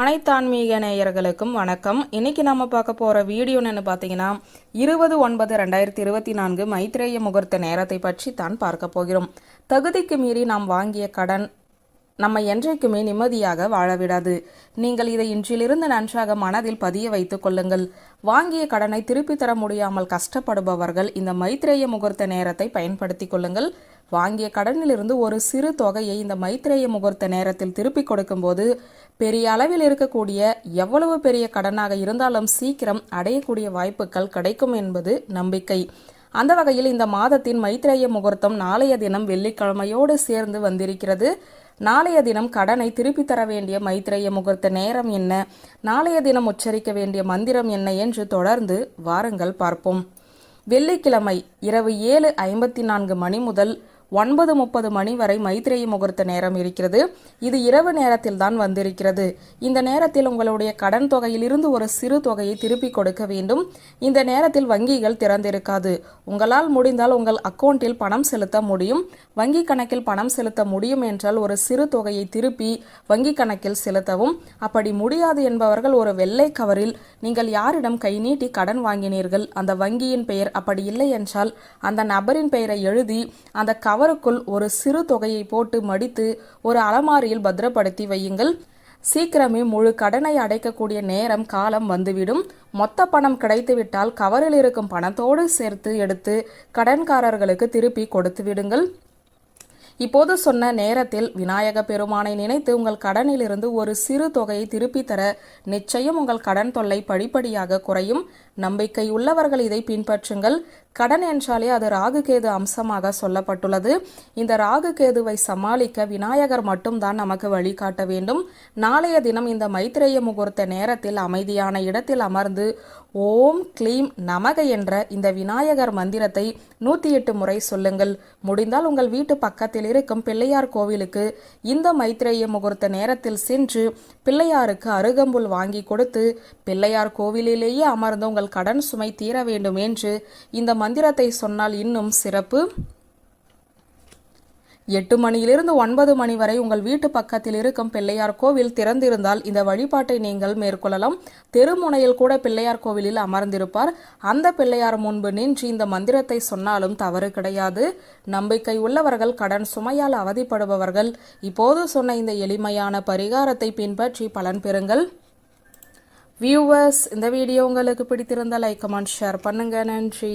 அனைத்து ஆன்மீக நேயர்களுக்கும் வணக்கம். இன்னைக்கு நம்ம பார்க்க போற வீடியோன்னு பார்த்தீங்கன்னா இருபது ஒன்பது ரெண்டாயிரத்தி இருபத்தி நான்கு மைத்ரேய முகூர்த்த நேரத்தை பற்றி தான் பார்க்க போகிறோம். தகுதிக்கு மீறி நாம் வாங்கிய கடன் நம்ம என்றைக்குமே நிம்மதியாக வாழவிடாது. நீங்கள் இதை இன்றிலிருந்து நன்றாக மனதில் பதிய வைத்துக் கொள்ளுங்கள். வாங்கிய கடனை திருப்பி தர முடியாமல் கஷ்டப்படுபவர்கள் இந்த மைத்ரேய முகூர்த்த நேரத்தை பயன்படுத்திக் கொள்ளுங்கள். வாங்கிய கடனிலிருந்து ஒரு சிறு தொகையை இந்த மைத்ரேய முகூர்த்த நேரத்தில் திருப்பி கொடுக்கும்போது பெரிய அளவில் இருக்கக்கூடிய எவ்வளவு பெரிய கடனாக இருந்தாலும் சீக்கிரம் அடையக்கூடிய வாய்ப்புகள் கிடைக்கும் என்பது நம்பிக்கை. அந்த வகையில் இந்த மாதத்தின் மைத்ரேய முகூர்த்தம் நாளைய தினம் வெள்ளிக்கிழமையோடு சேர்ந்து வந்திருக்கிறது. நாளைய தினம் கடனை திருப்பி தர வேண்டிய மைத்ரேய முகூர்த்த நேரம் என்ன? நாளைய தினம் உச்சரிக்க வேண்டிய மந்திரம் என்ன என்று தொடர்ந்து வாருங்கள் பார்ப்போம். வெள்ளிக்கிழமை இரவு ஏழு ஐம்பத்தி நான்கு மணி முதல் ஒன்பது முப்பது மணி வரை மைத்ரேய முகூர்த்த நேரம் இருக்கிறது. இது இரவு நேரத்தில் தான் வந்திருக்கிறது. இந்த நேரத்தில் உங்களுடைய கடன் தொகையிலிருந்து ஒரு சிறு தொகையை திருப்பி கொடுக்க வேண்டும். இந்த நேரத்தில் வங்கிகள் திறந்திருக்காது. உங்களால் முடிந்தால் உங்கள் அக்கௌண்ட்டில் பணம் செலுத்த முடியும். வங்கி கணக்கில் பணம் செலுத்த முடியும் என்றால் ஒரு சிறு தொகையை திருப்பி வங்கி கணக்கில் செலுத்தவும். அப்படி முடியாது என்பவர்கள் ஒரு வெள்ளை கவரில் நீங்கள் யாரிடம் கை நீட்டி கடன் வாங்கினீர்கள்? அந்த வங்கியின் பெயர் அப்படி இல்லை என்றால் அந்த நபரின் பெயரை எழுதி அந்த கவருக்குள் ஒரு சிறு தொகையை போட்டு மடித்து ஒரு அலமாரியில் பத்திரப்படுத்தி வையுங்கள். சீக்கிரமே முழு கடனை அடைக்கக்கூடிய நேரம் காலம் வந்துவிடும். மொத்த பணம் கிடைத்துவிட்டால் கவரில் இருக்கும் பணத்தோடு சேர்த்து எடுத்து கடன்காரர்களுக்கு திருப்பி கொடுத்து விடுங்கள். இப்போது சொன்ன நேரத்தில் விநாயக பெருமானை நினைத்து உங்கள் கடனிலிருந்து ஒரு சிறு தொகையை திருப்பி தர நிச்சயம் உங்கள் கடன் தொல்லை படிப்படியாக குறையும். நம்பிக்கை உள்ளவர்கள் இதை பின்பற்றுங்கள். கடன் என்றாலே அது ராகுகேது அம்சமாக சொல்லப்பட்டுள்ளது. இந்த ராகுகேதுவை சமாளிக்க விநாயகர் மட்டும்தான் நமக்கு வழிகாட்ட வேண்டும். நாளைய தினம் இந்த மைத்திரேய முகூர்த்த நேரத்தில் அமைதியான இடத்தில் அமர்ந்து ஓம் க்ளீம் நமக என்ற இந்த விநாயகர் மந்திரத்தை நூத்தி எட்டு முறை சொல்லுங்கள். முடிந்தால் உங்கள் வீட்டு பக்கத்தில் இருக்கும் பிள்ளையார் கோவிலுக்கு இந்த மைத்திரேய முகூர்த்த நேரத்தில் சென்று பிள்ளையாருக்கு அருகம்புல் வாங்கி கொடுத்து பிள்ளையார் கோவிலிலேயே அமர்ந்து உங்கள் கடன் சுமை தீர வேண்டும் என்று இந்த மந்திரத்தை சொன்னால் இன்னும் சிறப்பு. எட்டு மணியிலிருந்து ஒன்பது மணி வரை உங்கள் வீட்டு பக்கத்தில் இருக்கும் பிள்ளையார் கோவில் திறந்திருந்தால் இந்த வழிபாட்டை நீங்கள் மேற்கொள்ளலாம். தெருமுனையில் கூட பிள்ளையார் கோவிலில் அமர்ந்திருப்பார். அந்த பிள்ளையார் முன்பு நின்று இந்த மந்திரத்தை சொன்னாலும் தவறு கிடையாது. நம்பிக்கை உள்ளவர்கள் கடன் சுமையால் அவதிப்படுபவர்கள். இப்போது சொன்ன இந்த எளிமையான பரிகாரத்தை பின்பற்றி பலன் பெறுங்கள். வியூவர்ஸ் இந்த வீடியோ உங்களுக்கு பிடித்திருந்தால் லைக் கமெண்ட் ஷேர் பண்ணுங்க. நன்றி.